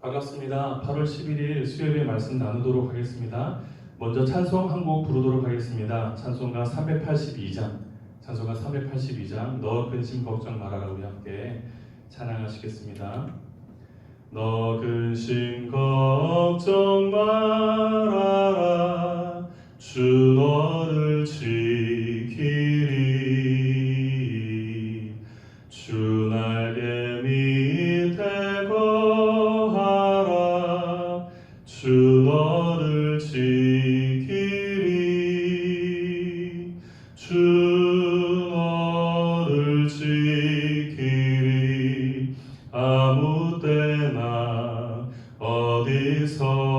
반갑습니다. 8월 11일 수요일에 말씀 나누도록 하겠습니다. 먼저 찬송 한 곡 부르도록 하겠습니다. 찬송가 382장, 찬송가 382장, 너 근심 걱정 말아라 우리 함께 찬양하시겠습니다. 너 근심 걱정 말아라 주 너를 지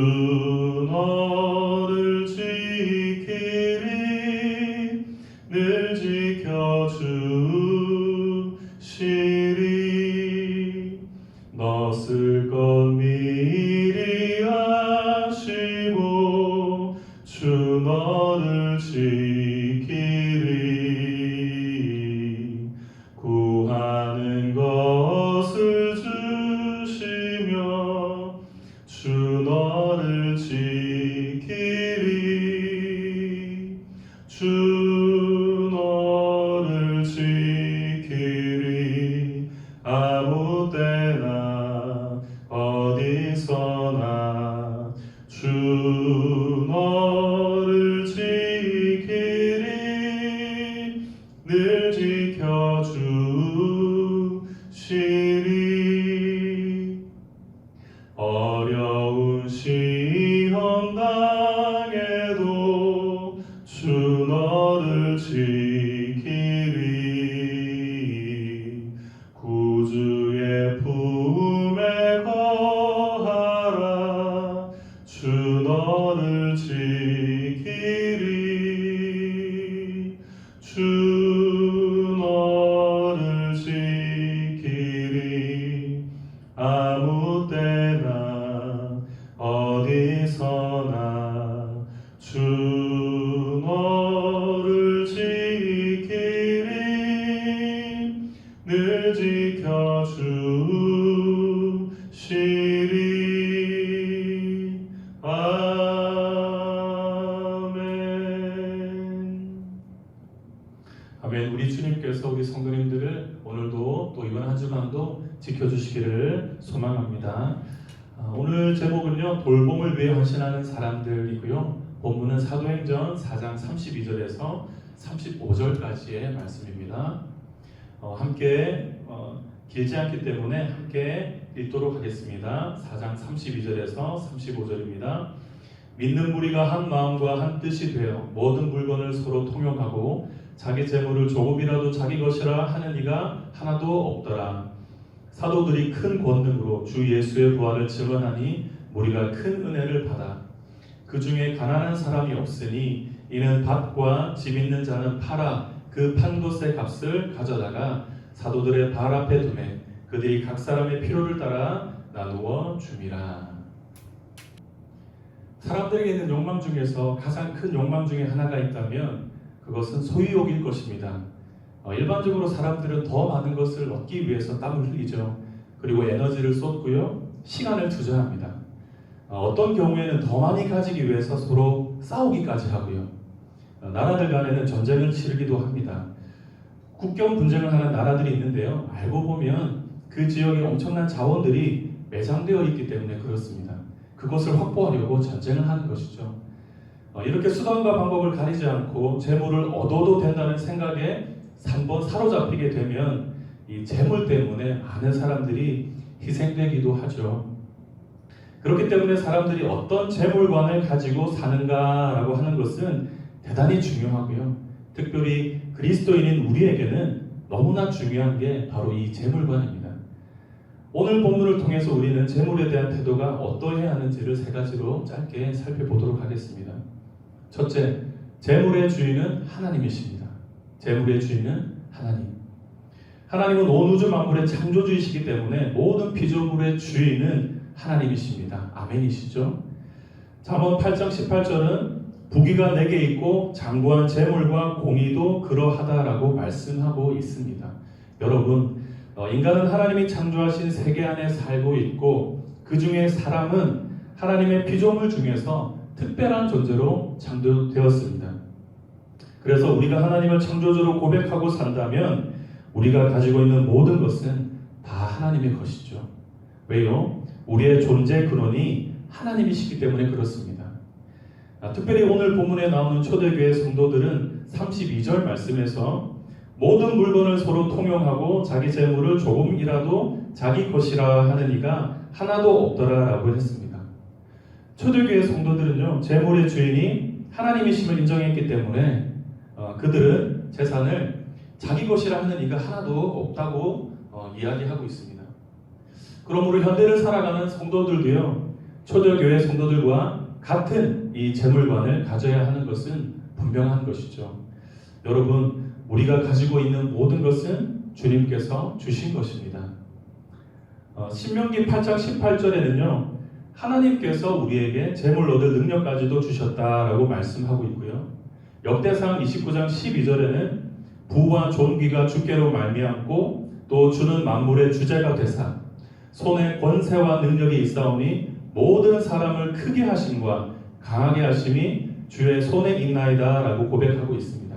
주 지켜주시기를 소망합니다. 아, 오늘 제목은요 돌봄을 위해 헌신하는 사람들이고요. 본문은 사도행전 4장 32절에서 35절까지의 말씀입니다. 어, 함께 어, 길지 않기 때문에 함께 읽도록 하겠습니다. 4장 32절에서 35절입니다. 믿는 무리가 한 마음과 한 뜻이 되어 모든 물건을 서로 통용하고 자기 재물을 조금이라도 자기 것이라 하는 이가 하나도 없더라. 사도들이 큰 권능으로 주 예수의 부활을 증언하니 무리가 큰 은혜를 받아 그 중에 가난한 사람이 없으니 이는 밭과 집 있는 자는 팔아 그판 것의 값을 가져다가 사도들의 발 앞에 두매 그들이 각 사람의 필요를 따라 나누어 줌이라. 사람들에게 있는 욕망 중에서 가장 큰 욕망 중에 하나가 있다면 그것은 소유욕일 것입니다. 어, 일반적으로 사람들은 더 많은 것을 얻기 위해서 땀을 흘리죠. 그리고 에너지를 쏟고요, 시간을 투자합니다. 어, 떤 경우에는 더 많이 가지기 위해서 서로 싸우기까지 하고요. 어, 나라들 간에는 전쟁을 치르기도 합니다. 국경 분쟁을 하는 나라들이 있는데요. 알고 보면 그 지역에 엄청난 자원들이 매장되어 있기 때문에 그렇습니다. 그것을 확보하려고 전쟁을 하는 것이죠. 어, 이렇게 수단과 방법을 가리지 않고 재물을 얻어도 된다는 생각에 한번 사로잡히게 되면 이 재물 때문에 많은 사람들이 희생되기도 하죠. 그렇기 때문에 사람들이 어떤 재물관을 가지고 사는가라고 하는 것은 대단히 중요하고요. 특별히 그리스도인인 우리에게는 너무나 중요한 게 바로 이 재물관입니다. 오늘 본문을 통해서 우리는 재물에 대한 태도가 어떠해야 하는지를 세 가지로 짧게 살펴보도록 하겠습니다. 첫째, 재물의 주인은 하나님이십니다. 재물의 주인은 하나님. 하나님은 온 우주 만물의 창조주이시기 때문에 모든 피조물의 주인은 하나님이십니다. 아멘이시죠? 잠언 8장 18절은 부귀가 내게 있고 장구한 재물과 공의도 그러하다라고 말씀하고 있습니다. 여러분, 어, 인간은 하나님이 창조하신 세계 안에 살고 있고 그 중에 사람은 하나님의 피조물 중에서 특별한 존재로 창조되었습니다. 그래서 우리가 하나님을 창조주로 고백하고 산다면 우리가 가지고 있는 모든 것은 다 하나님의 것이죠. 왜요? 우리의 존재 근원이 하나님이시기 때문에 그렇습니다. 아, 특별히 오늘 본문에 나오는 초대교회 성도들은 32절 말씀에서 모든 물건을 서로 통용하고 자기 재물을 조금이라도 자기 것이라 하는 이가 하나도 없더라라고 했습니다. 초대교회 성도들은요 재물의 주인이 하나님이심을 인정했기 때문에 어, 그들은 재산을 자기 것이라 하는 이가 하나도 없다고 어, 이야기하고 있습니다. 그러므로 현대를 살아가는 성도들도요 초대교회 성도들과 같은 이 재물관을 가져야 하는 것은 분명한 것이죠. 여러분 우리가 가지고 있는 모든 것은 주님께서 주신 것입니다. 어, 신명기 8장 18절에는요 하나님께서 우리에게 재물 얻을 능력까지도 주셨다라고 말씀하고 있고요. 역대상 29장 12절에는 부와 존귀가 주께로 말미암고 또 주는 만물의 주제가 되사 손에 권세와 능력이 있사오니 모든 사람을 크게 하심과 강하게 하심이 주의 손에 있나이다라고 고백하고 있습니다.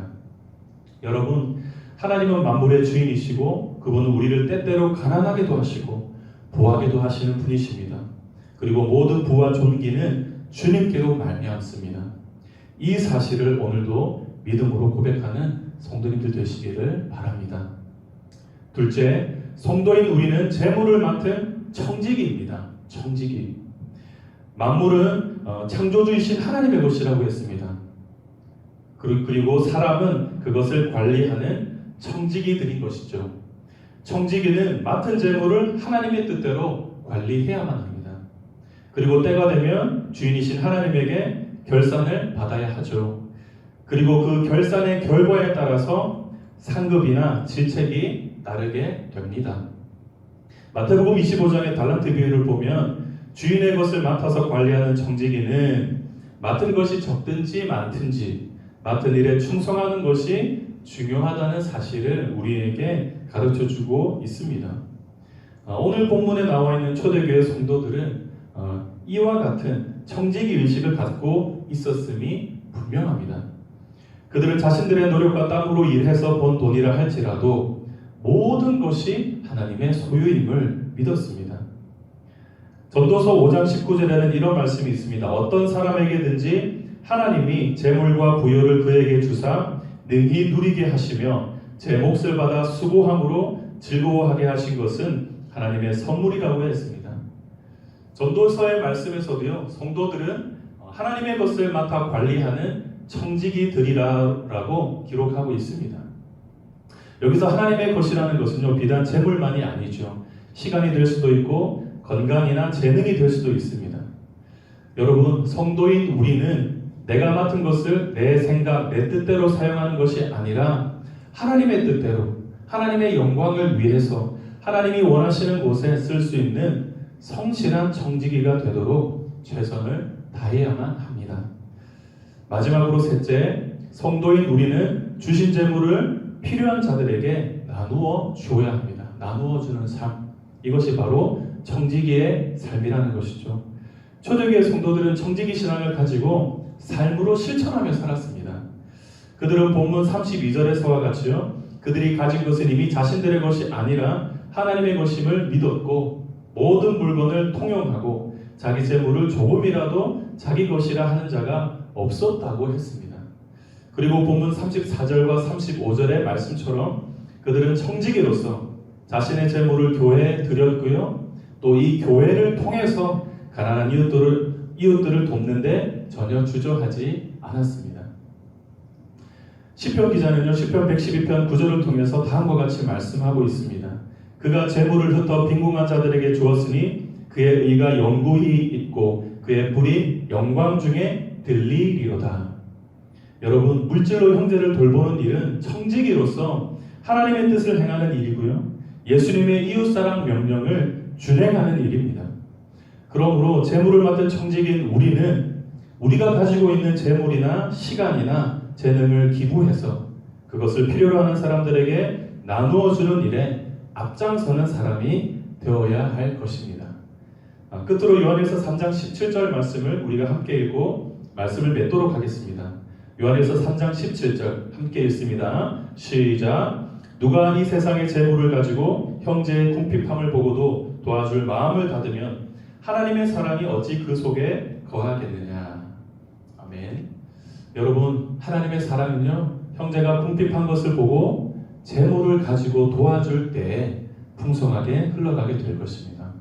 여러분 하나님은 만물의 주인이시고 그분은 우리를 때때로 가난하게도 하시고 부하게도 하시는 분이십니다. 그리고 모든 부와 존귀는 주님께로 말미암습니다. 이 사실을 오늘도 믿음으로 고백하는 성도님들 되시기를 바랍니다. 둘째, 성도인 우리는 재물을 맡은 청지기입니다. 청지기. 만물은 어, 창조주이신 하나님의 것이라고 했습니다. 그리고 사람은 그것을 관리하는 청지기들인 것이죠. 청지기는 맡은 재물을 하나님의 뜻대로 관리해야만 합니다. 그리고 때가 되면 주인이신 하나님에게 결산을 받아야 하죠. 그리고 그 결산의 결과에 따라서 상급이나 질책이 따르게 됩니다. 마태복음 25장의 달란트 비유를 보면 주인의 것을 맡아서 관리하는 청지기는 맡은 것이 적든지 많든지 맡은 일에 충성하는 것이 중요하다는 사실을 우리에게 가르쳐 주고 있습니다. 아, 오늘 본문에 나와 있는 초대교회 성도들은 어, 이와 같은 청지기 의식을 갖고 있었음이 분명합니다. 그들은 자신들의 노력과 땀으로 일해서 번 돈이라 할지라도 모든 것이 하나님의 소유임을 믿었습니다. 전도서 5장 19절에는 이런 말씀이 있습니다. 어떤 사람에게든지 하나님이 재물과 부여를 그에게 주사 능히 누리게 하시며 제 몫을 받아 수고함으로 즐거워하게 하신 것은 하나님의 선물이라고 했습니다. 전도서의 말씀에서도요, 성도들은 하나님의 것을 맡아 관리하는 청지기들이라고 기록하고 있습니다. 여기서 하나님의 것이라는 것은요, 비단 재물만이 아니죠. 시간이 될 수도 있고, 건강이나 재능이 될 수도 있습니다. 여러분, 성도인 우리는 내가 맡은 것을 내 생각, 내 뜻대로 사용하는 것이 아니라 하나님의 뜻대로, 하나님의 영광을 위해서 하나님이 원하시는 곳에 쓸 수 있는 성실한 청지기가 되도록 최선을 다해야만 합니다. 마지막으로 셋째, 성도인 우리는 주신 재물을 필요한 자들에게 나누어 주어야 합니다. 나누어 주는 삶. 이것이 바로 청지기의 삶이라는 것이죠. 초대교회 성도들은 청지기 신앙을 가지고 삶으로 실천하며 살았습니다. 그들은 본문 32절에서와 같이요. 그들이 가진 것은 이미 자신들의 것이 아니라 하나님의 것임을 믿었고 모든 물건을 통용하고 자기 재물을 조금이라도 자기 것이라 하는 자가 없었다고 했습니다. 그리고 본문 34절과 35절의 말씀처럼 그들은 청지기로서 자신의 재물을 교회에 드렸고요. 또 이 교회를 통해서 가난한 이웃들을 이웃들을 돕는데 전혀 주저하지 않았습니다. 시편 기자는요. 시편 112편 9절을 통해서 다음과 같이 말씀하고 있습니다. 그가 재물을 흩어 빈궁한 자들에게 주었으니 그의 의가 영구히 있고 그의 불이 영광 중에 들리리로다. 여러분 물질로 형제를 돌보는 일은 청지기로서 하나님의 뜻을 행하는 일이고요. 예수님의 이웃사랑 명령을 준행하는 일입니다. 그러므로 재물을 맡은 청지기인 우리는 우리가 가지고 있는 재물이나 시간이나 재능을 기부해서 그것을 필요로 하는 사람들에게 나누어 주는 일에 앞장서는 사람이 되어야 할 것입니다. 아, 끝으로 요한에서 3장 17절 말씀을 우리가 함께 읽고 말씀을 맺도록 하겠습니다. 요한에서 3장 17절 함께 읽습니다. 시작. 누가 이 세상의 재물을 가지고 형제의 궁핍함을 보고도 도와줄 마음을 닫으면 하나님의 사랑이 어찌 그 속에 거하겠느냐. 아멘. 여러분, 하나님의 사랑은요, 형제가 궁핍한 것을 보고 재물을 가지고 도와줄 때 풍성하게 흘러가게 될 것입니다.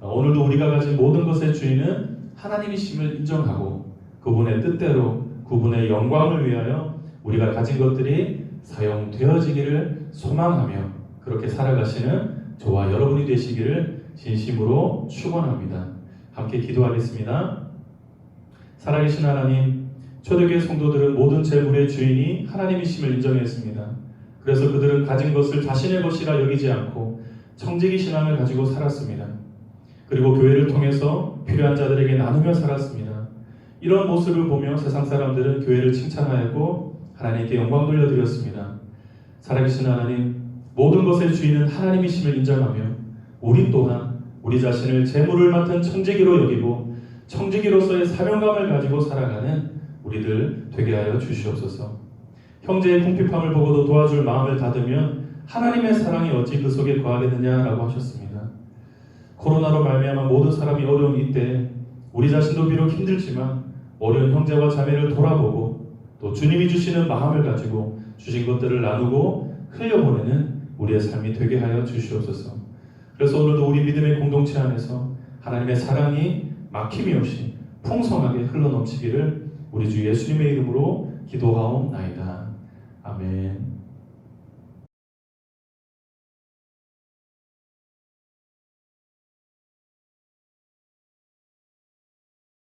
어, 오늘도 우리가 가진 모든 것의 주인은 하나님이심을 인정하고 그분의 뜻대로 그분의 영광을 위하여 우리가 가진 것들이 사용되어지기를 소망하며 그렇게 살아가시는 저와 여러분이 되시기를 진심으로 축원합니다. 함께 기도하겠습니다. 살아계신 하나님, 초대교회 성도들은 모든 재물의 주인이 하나님이심을 인정했습니다. 그래서 그들은 가진 것을 자신의 것이라 여기지 않고 청지기 신앙을 가지고 살았습니다. 그리고 교회를 통해서 필요한 자들에게 나누며 살았습니다. 이런 모습을 보며 세상 사람들은 교회를 칭찬하였고 하나님께 영광 돌려드렸습니다. 살아계신 하나님, 모든 것의 주인은 하나님이심을 인정하며 우리 또한 우리 자신을 재물을 맡은 청지기로 여기고 청지기로서의 사명감을 가지고 살아가는 우리들 되게 하여 주시옵소서. 형제의 궁핍함을 보고도 도와줄 마음을 닫으면 하나님의 사랑이 어찌 그 속에 거하겠느냐라고 하셨습니다. 코로나로 말미암아 모든 사람이 어려운 이때 우리 자신도 비록 힘들지만 어려운 형제와 자매를 돌아보고 또 주님이 주시는 마음을 가지고 주신 것들을 나누고 흘려보내는 우리의 삶이 되게 하여 주시옵소서. 그래서 오늘도 우리 믿음의 공동체 안에서 하나님의 사랑이 막힘이 없이 풍성하게 흘러넘치기를 우리 주 예수님의 이름으로 기도하옵나이다. 아멘.